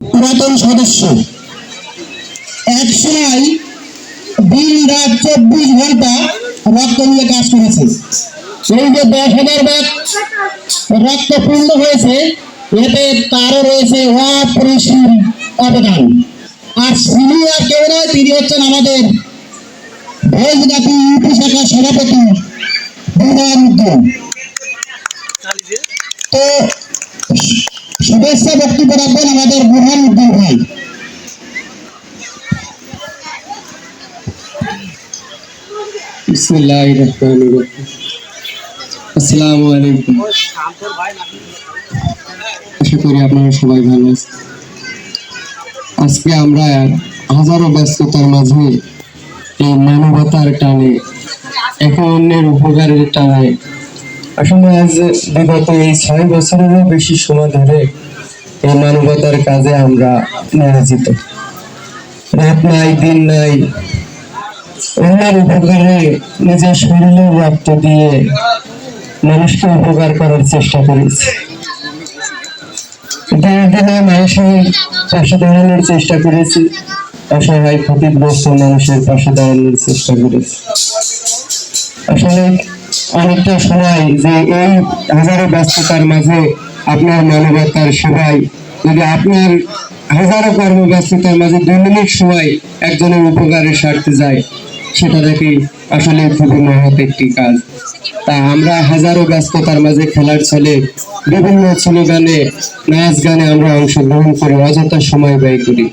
পুরাতন সদস্য। এক সময় দিন রাত চব্বিশ ঘণ্টা রক্ত নিয়ে কাজ করেছে। এই যে দশ হাজার ব্যাগ রক্ত পূর্ণ হয়েছে, এতে তারও রয়েছে অপরিসীম অবদান। আর সিনিয়র কেউ নয়, তিনি হচ্ছেন আমাদের ভোজগাতি ইউপি শাখার সভাপতি তো শুভেচ্ছা বক্তব্য রাখবেন আমাদের বুরহান ভাই আজকে আমরা হাজারো ব্যস্ততার মাঝে মানবতার টানে অন্যের উপকারের টানে, আসলে আজ বিগত এই ছয় বছরেরও বেশি সময় ধরে এই মানবতার কাজে আমরা নিয়োজিত। রাত নাই, দিন নাই, অন্যের উপকারে নিজের শরীরের রক্ত দিয়ে মানুষকে উপকার করার চেষ্টা করেছি। মানুষের পাশে দাঁড়ানোর চেষ্টা করেছি, অসহায়, ক্ষতিগ্রস্ত মানুষের পাশে দাঁড়ানোর চেষ্টা করেছি। আসলে অনেকটা সময় যে এই হাজারো ব্যস্ততার মাঝে আপনার মানবতার সেবায় যদি আপনার হাজারো কর্মব্যস্ততার মাঝে মিনিট সময় একজনের উপকারের স্বার্থে যায়, সেটা দেখি আসলে খুবই মহৎ একটি কাজ। তা আমরা হাজারো ব্যস্ততার মাঝে খেলার ছলে, বিভিন্ন স্লোগানে, নাচ গানে আমরা অংশগ্রহণ করে অযথা সময় ব্যয় করি।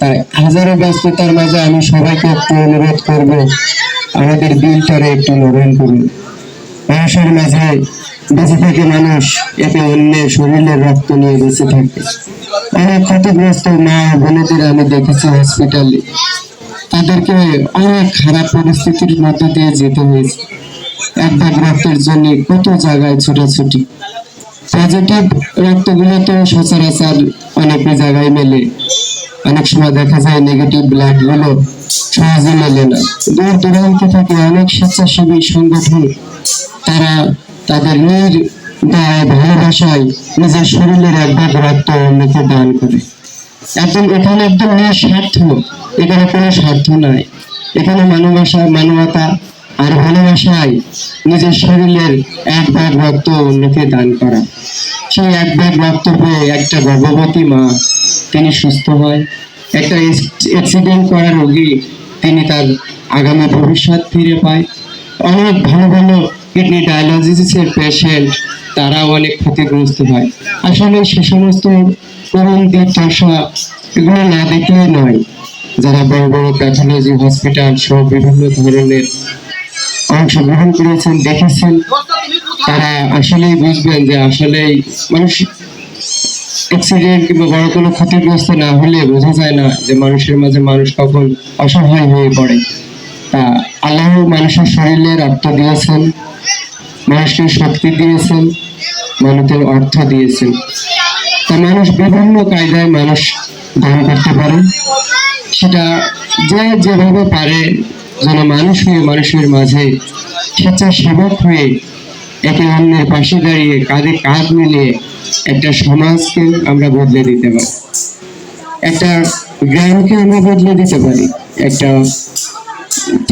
তাই হাজারো ব্যস্ততার মাঝে আমি সবাইকে একটু অনুরোধ করব, আমাদের দিলটারে একটু নরম করুন। মানুষের মাঝে বেঁচে থাকে মানুষ এতে অন্যের শরীরের রক্ত নিয়ে বেঁচে থাকে। অনেক ক্ষতিগ্রস্ত মা বোনেদের আমি দেখেছি হসপিটালে তাদেরকে অনেক খারাপ পরিস্থিতির মধ্যে দিয়ে যেতে হয়েছে। এক ভাগ রক্তের জন্য কত জায়গায় ছোটাছুটি। পজিটিভ রক্তগুলো তো সচরাচর অনেক জায়গায় মেলে। অনেক সময় দেখা যায় নেগেটিভ ব্লাডগুলো সহজে মেলে না। দূর দূরান্ত থেকে অনেক স্বেচ্ছাসেবী সংগঠন। তারা তাদের নির, দায়, ভালোবাসায় নিজের শরীরের এক ভাগ রক্ত অন্যকে দান করে। একদম এখানে একদম নিঃস্বার্থ এখানে কোনো স্বার্থ নাই। এখানে মানবতা মানবতা আর ভালোবাসায় নিজের শরীরের এক ভাগ রক্ত অন্যকে দান করা। সেই এক ভাগ রক্ত পেয়ে একটা গর্ভবতী মা, তিনি সুস্থ হয়। একটা অ্যাক্সিডেন্ট করা রোগী, তিনি তার আগামী ভবিষ্যৎ ফিরে পায়। অনেক ভালো ভালো কিডনি ডায়ালিসিসের পেশেন্ট তারাও অনেক ক্ষতিগ্রস্ত হয়। আসলে সে সমস্ত করুণ দুর্দশা এগুলো না দেখলে নয়। যারা বড় বড় প্যাথোলজি হসপিটাল সহ বিভিন্ন ধরনের অংশগ্রহণ করেছেন, দেখেছেন, তারা আসলেই বুঝবেন যে আসলেই মানুষ অ্যাক্সিডেন্ট কিংবা বড় কোনো ক্ষতিগ্রস্ত না হলে বোঝা যায় না যে মানুষের মাঝে মানুষ কখন অসহায় হয়ে পড়ে। তা আল্লাহ মানুষের শরীরে রক্ত দিয়েছেন, মানুষকে শক্তি দিয়েছেন, মানুষের অর্থ দিয়েছেন। তা মানুষ বিভিন্ন কায়দায় মানুষ দান করতে পারে। সেটা যে যেভাবে পারে, যেন মানুষ হয়ে, মানুষের মাঝে স্বেচ্ছাসেবক হয়ে একে অন্যের পাশে দাঁড়িয়ে কাঁধে কাঁধ মিলিয়ে একটা সমাজকে আমরা বদলে দিতে পারি। একটা গ্রামকে আমরা বদলে দিতে পারি। একটা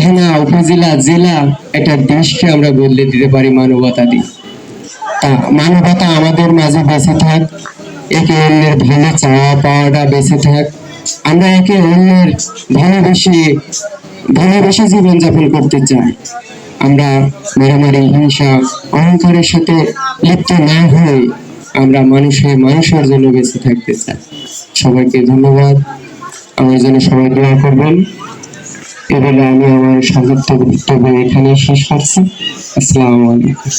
থানা, উপজেলা, জেলা, একটা দেশকে আমরা বদলে দিতে পারি মানবতা দিয়ে। তা মানবতা আমাদের মাঝে বেঁচে থাক, একে অন্যের ভালো চাওয়া পাওয়াটা বেঁচে থাক। আমরা একে অন্যের ভালোবেসে ভালোবেসে জীবনযাপন করতে চাই। আমরা মারামারি, হিংসা, অহংকারের সাথে লিপ্ত না হয়ে আমরা মানুষের মানুষের জন্য বেঁচে থাকতে চাই। সবাইকে ধন্যবাদ। আমার জন্য সবাই দোয়া করবেন। এবারে আমি আমার সংযুক্ত বক্তব্য এখানে শেষ করছি। আসসালামু আলাইকুম।